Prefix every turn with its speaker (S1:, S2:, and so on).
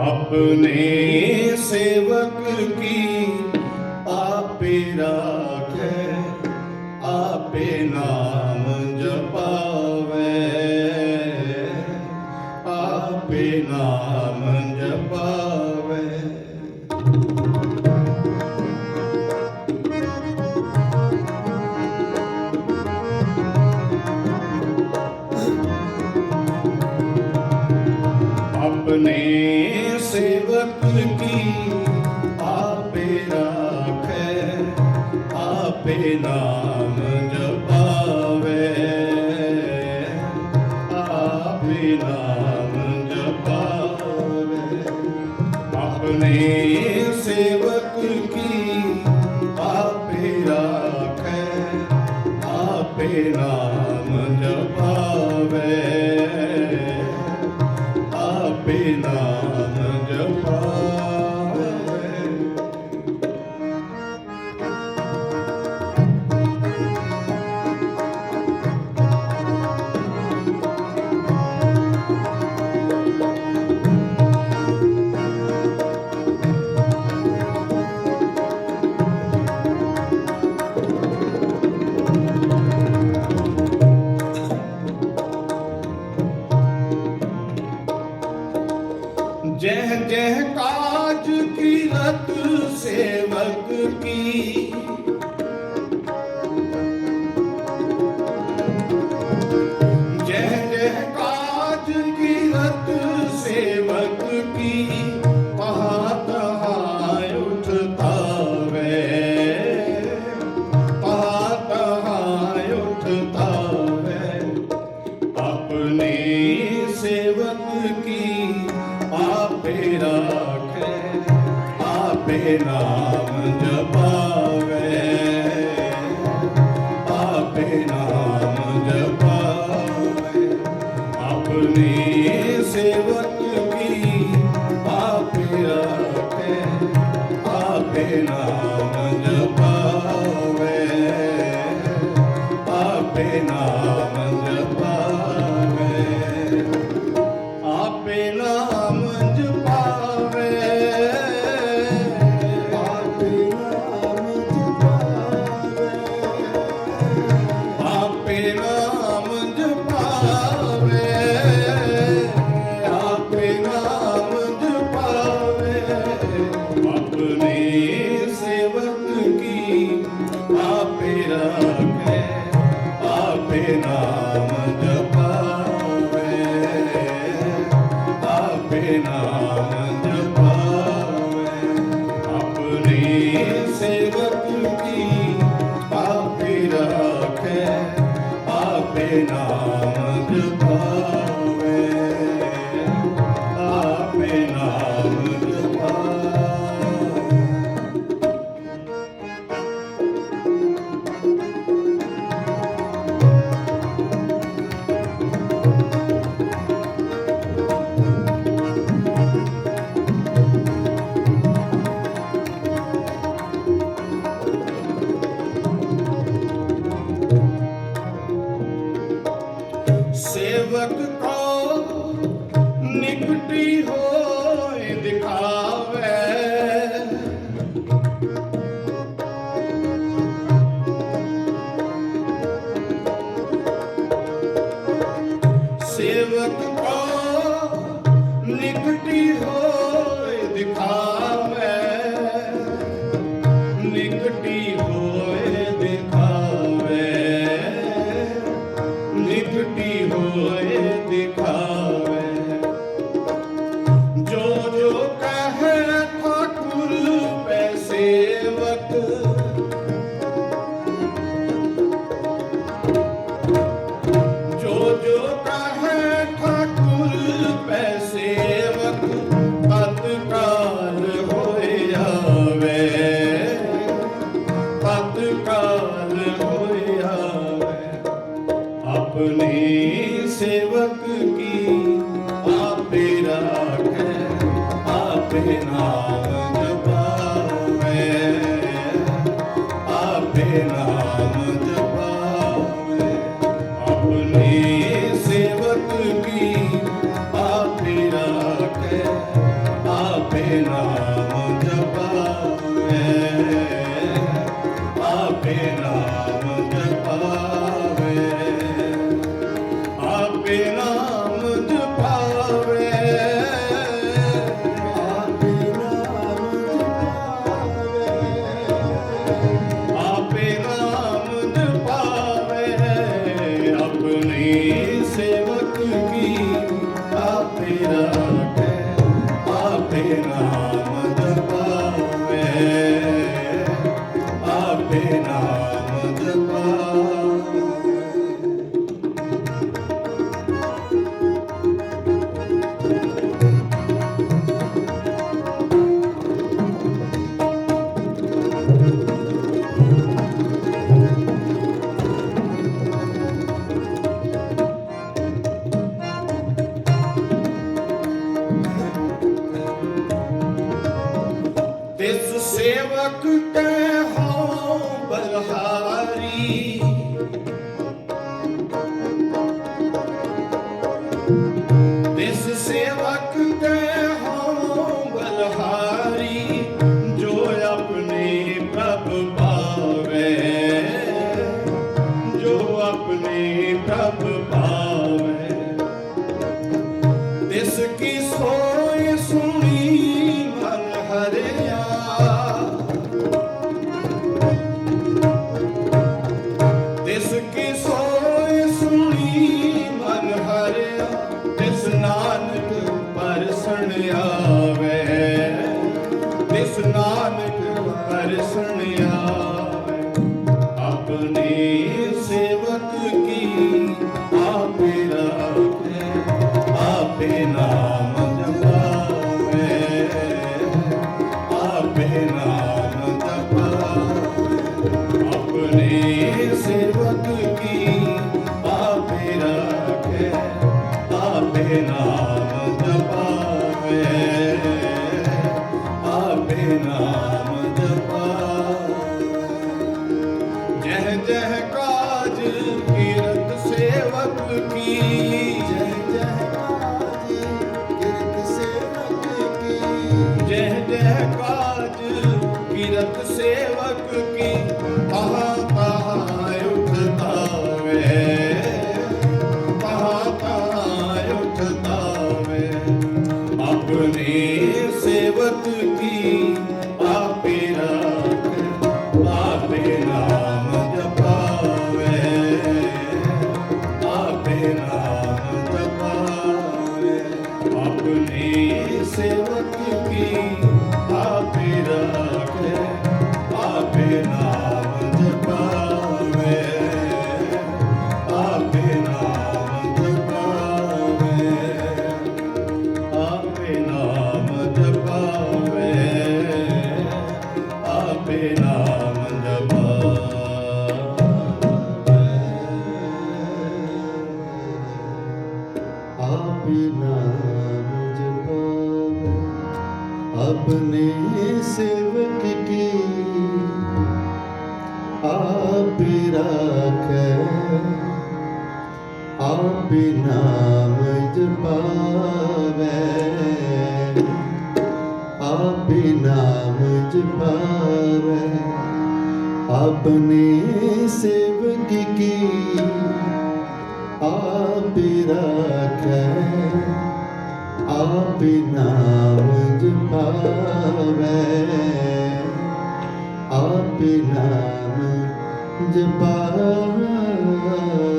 S1: अपने सेवक की आपे ਆਪੇ ਨਾਮ ਜਪਾਵੇ। ਆਪੇ ਨਾਮ ਜਪਾਵੇ। ਆਪਣੇ ਸੇਵਕ ਕੀ ਆਪੇ ਰਾਖੇ ਆਪੇ ਨਾਮ ਕੀ ਜਹ ਕਾਜ ਕੀਰਤ ਸੇਵਕ ਕੀ ਪਹਾ ਤਹਾ ਉਠਤਾ ਵੇ ਪਹਾ ਤਹਾ ਆਪਣੇ ਸੇਵਕ ਕੀ ਆਪੇ आपे ਨਾਮ ਜਪਾਵੇ ਆਪਣੇ ਸੇਵਕ ਕੀ ਆਪੇ ਰਾਖੇ ਆਪੇ ਨਾਮ ਜਪਾਵੇ। ਆਪਣੇ فتح ਜੈ ਕਾਜ ਕਿਰਤ ਸੇਵਕ ਕੀ
S2: बिना मुझको अपने सेवक की आप राख आप नाम जपावे आप नाम जपावे अपने सेवक की आ ਆਪੇ ਰੱਖੈ ਆਪੇ ਨਾਮ ਜਪਾਵੇ। ਆਪੇ ਨਾਮ ਜਪਾਵੇ।